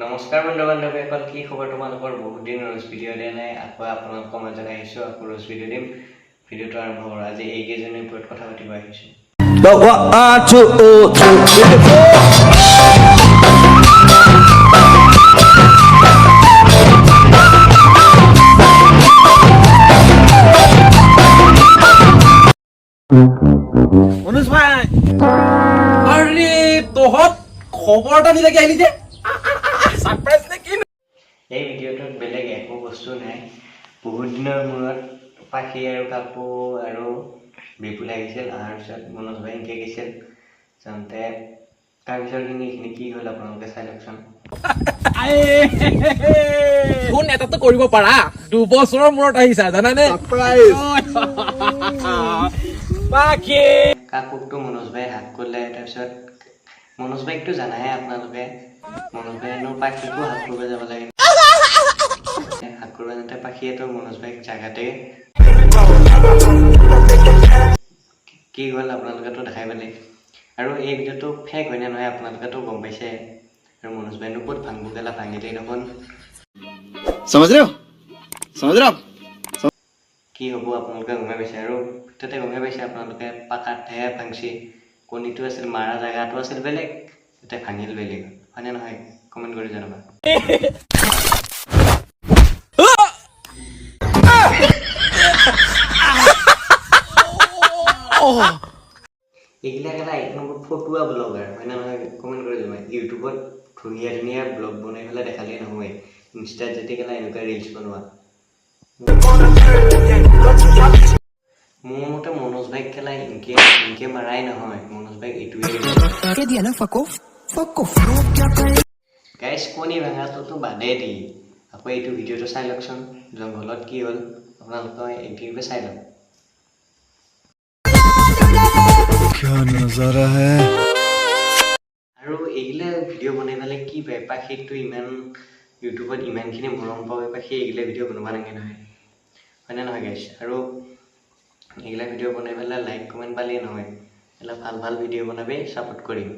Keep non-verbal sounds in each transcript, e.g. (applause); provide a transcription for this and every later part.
নমস্কাৰ বন্ধু বান্ধৱীসকল কি খবৰ তোমালোকৰ? বহুত দিন ৰ'জ ভিডিঅ' দিয়া নাই, আকৌ আপোনালোকৰ মাজত আহিছোঁ, আকৌ ৰ'জ ভিডিঅ' দিম। ভিডিঅ'টো আৰম্ভ কৰোঁ আজি এইকেইজনীৰ ওপৰত কথা পাতিব আহিছোঁ. অনুজ ভাই আরে তহঁত খবৰ এটা নিলেকে আহিলি যে। ছাৰপ্ৰাইজ নে কি এই ভিডিঅ'টোত বেলেগ একো বস্তু নাই। বহুত দিনৰ মূৰত পাখি আৰু কাপোৰ আৰু বিপুল আহিছিল অহাৰ পিছত মনোজ ভাই এনেকৈ গৈছিল। যাওঁতে তাৰপিছৰখিনি এইখিনি কি হ'ল আপোনালোকে চাই লওকচোন। ফোন এটাতো কৰিব পাৰা। দুবছৰৰ মূৰত আহিছা জানানে? কাকুকটো মনোজ ভাই হাত কৰিলে তাৰপিছত মনোজ বাইকটো জানাই আপোনালোকে। মনোজ বাইক ন পাখিটো হাঁকুৰিব যাব লাগে। হাঁকুৰিব যাওঁতে পাখিয়েতো মনোজ বাইক জাগাতে। কি হ'ল আপোনালোকেতো দেখাই মেলি আৰু এই ভিডিঅ'টো ফেক হয়নে নহয় আপোনালোকেতো গম পাইছে। আৰু মনোজ বাইনো ক'ত ভাঙিব গেলা ভাঙিলেই নহ'ল। কি হ'ব আপোনালোকে গমে পাইছে। আৰু তাতে গমে পাইছে আপোনালোকে পাকাতহে ভাঙিছে। কণীটো আছিল, মাৰা জেগাটো আছিল বেলেগ তাতে ভাঙিল বেলেগ। হয়নে নহয়? কমেণ্ট কৰি জনাবা। এইগিলাক এটা এক নম্বৰ ফটুৱা ব্লগাৰ, হয়নে নহয়? কমেণ্ট কৰি জনাবা। ইউটিউবত ধুনীয়া ধুনীয়া ব্লগ বনাই পেলাই দেখালেই নহয় ইনষ্টাত কেলা এনেকুৱা ৰিলচ বনোৱা। মোৰ মতে মনোজ ভাইক খেলাই ইনকে ইনকে মাৰাই নহয় মনোজ ভাইক এইটোৱে গাইছ কণী ভেঙাটোতো বাদেই দি। আকৌ এইটো ভিডিঅ'টো চাই লওকচোন জংঘলত কি হ'ল আপোনালোকে এইটোৰূপে চাই লওক। আৰু এইগিলা ভিডিঅ' বনাই পেলাই কি বেপাৰ সেইটো ইমান ইউটিউবত ইমানখিনি মৰম পাওঁ বেপাৰ সেইগিলা ভিডিঅ' বনাব নালাগে নহয়। হয়নে নহয় গাইছ আৰু এইগিলা ভিডিও বনাই পেলাই লাইক কমেণ্ট বালিয়ে নহয়। এইবিলাক ভালো ভালো ভিডিঅ' বনাবি ছাপোৰ্ট কৰিম।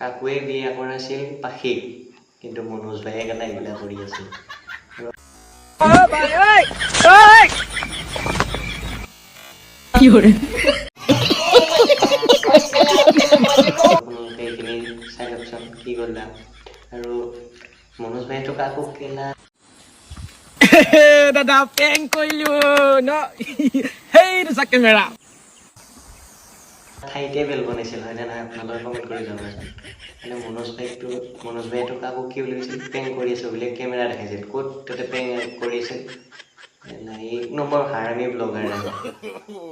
কাকুৱে বিয়া কৰাইছিল পাখিক কিন্তু মনোজ ভাইয়ে কেনে এইবিলাক কৰি আছিল কি কৰে? কি কৰিলা আৰু মনোজ ভাইয়েতো কাকো কেলা দাদা পেং কৰিলো ন সেইটো চা কেমেৰা ঠাইতে বেল বনাইছিল হয়নে নহয় আপোনালোকে কমেণ্ট কৰি মানে মনোজ ভাইকটো মনোজ ভাইয়েতো কাকো কি বুলি কৈছিল পেং কৰি আছো বুলি কেমেৰা দেখাইছিল ক'ত তাতে পেং কৰি আছিল এক নম্বৰ হাৰামী ব্লগাৰ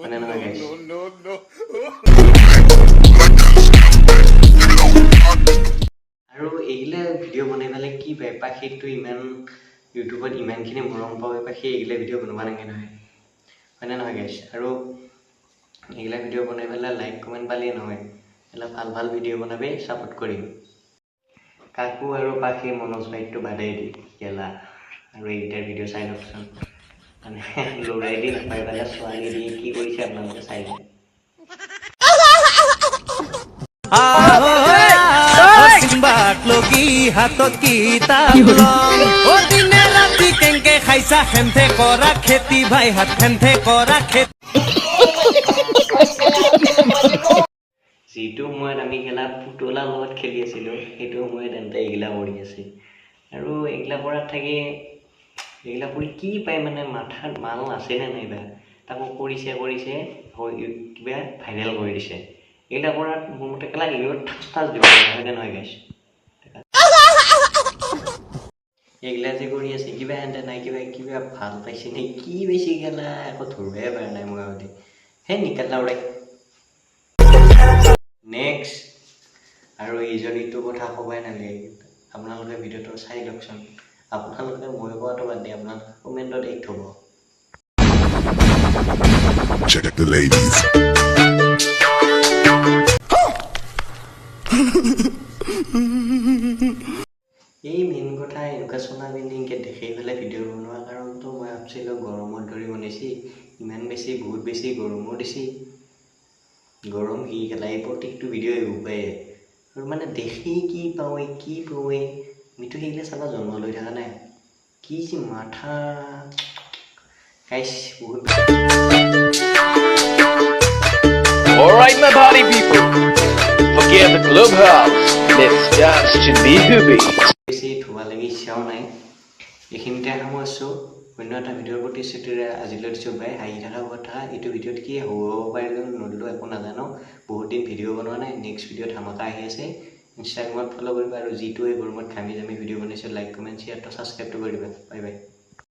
মানে নহয় এইগিলা ভিডিঅ' বনাই পেলাই কি পায়? পাখিটো ইমান ইউটিউবত ইমানখিনি মৰম পাব পাখি এইগিলা ভিডিঅ' বনাব নাগে নহয়। হয়নে নহয় গাইছ আৰু এইগিলা ভিডিঅ' বনাই পেলাই লাইক কমেণ্ট পালেই নহয়। এইবিলাক ভাল ভাল ভিডিঅ' বনাবি ছাপোৰ্ট কৰিম কাকু আৰু পাখি মনোজ ভাইকটো বাদেই দি গেলা আৰু এইকেইটাৰ ভিডিঅ' চাই লওকচোন। মানে ল'ৰাই দি নাপাই পেলাই ছোৱালী দি কি কৰিছে আপোনালোকে চাই লওক। লগি হাতত কিতাপ লম? অ দিনে ৰাতি কেংকে খাইছা হেন্থে কৰা খেতি ভাই হাত হেন্থে কৰা খেতি। যিটো সময়ত আমি খেলা পুতলাৰ লগত খেলি আছিলোঁ সেইটো সময়ত তেন্তে এইগিলা কৰি আছে। আৰু এইগিলা কৰাত থাকি এইগিলা কৰি কি পায় মানে মাথাত মাল আছেনে নাইবা তাকো কৰিছে কৰিছে কিবা ভাইৰেল কৰি দিছে। এইগিলা কৰাত মোৰ মতে কেলা ইউত ঠাচ ঠাচ দিব লাগে হয়নে নহয় গাইছ এইগিলা যে কৰি আছে কিবা এনে নাই কিবা কিবা ভালো পাইছে নে কি বেছি গেলা একো ধৰিবই পৰা নাই মই আগতে। হে নিকালা উৰাই নেক্সট আৰু এইজনীটো কথা ক'বই নালাগে। আপোনালোকে ভিডিঅ'টো চাই লওকচোন। আপোনালোকে মই কোৱাটো বাদ দি আপোনালোকে কমেণ্টত এই থ'ব। Check the ladies. (laughs) (laughs) চোনা এনেকৈ দেখি পেলাই ভিডিঅ' বনোৱাৰ কাৰণটো মই ভাবছিলোঁ গৰমত ধৰি মানে দিছে ইমান বেছি বহুত বেছি গৰমো দিছে। গৰম কেলা এই প্ৰত্যেকটো ভিডিঅ' উপায় আৰু মানে দেখি কি পাওঁ কি পাওঁ আমিতো সেইগিলা চাবা জন্ম লৈ থকা নাই। কি যে মাথা। গাইছ বহুত. বেছি থবা লাগি ইচ্ছাও নাই। এইখিনিতে সামৰিছোঁ অন্য এটা ভিডিঅ'ৰ প্ৰতিশ্ৰুতিৰে আজিলৈ দিছোঁ বাই। হাঁহি থকা কথা এইটো ভিডিঅ'ত কি হ'ব পাৰিলোঁ নদিলোঁ একো নাজানো। বহুত দিন ভিডিঅ' বনোৱা নাই নেক্সট ভিডিঅ' ধামাকা আহি আছে। ইনষ্টাগ্ৰামত ফ'ল' কৰিবা আৰু যিটো এই গৰমত ঘামি জামি ভিডিঅ' বনাইছোঁ লাইক কমেণ্ট শ্বেয়াৰটো ছাবস্ক্ৰাইবটো কৰি দিবা। Bye bye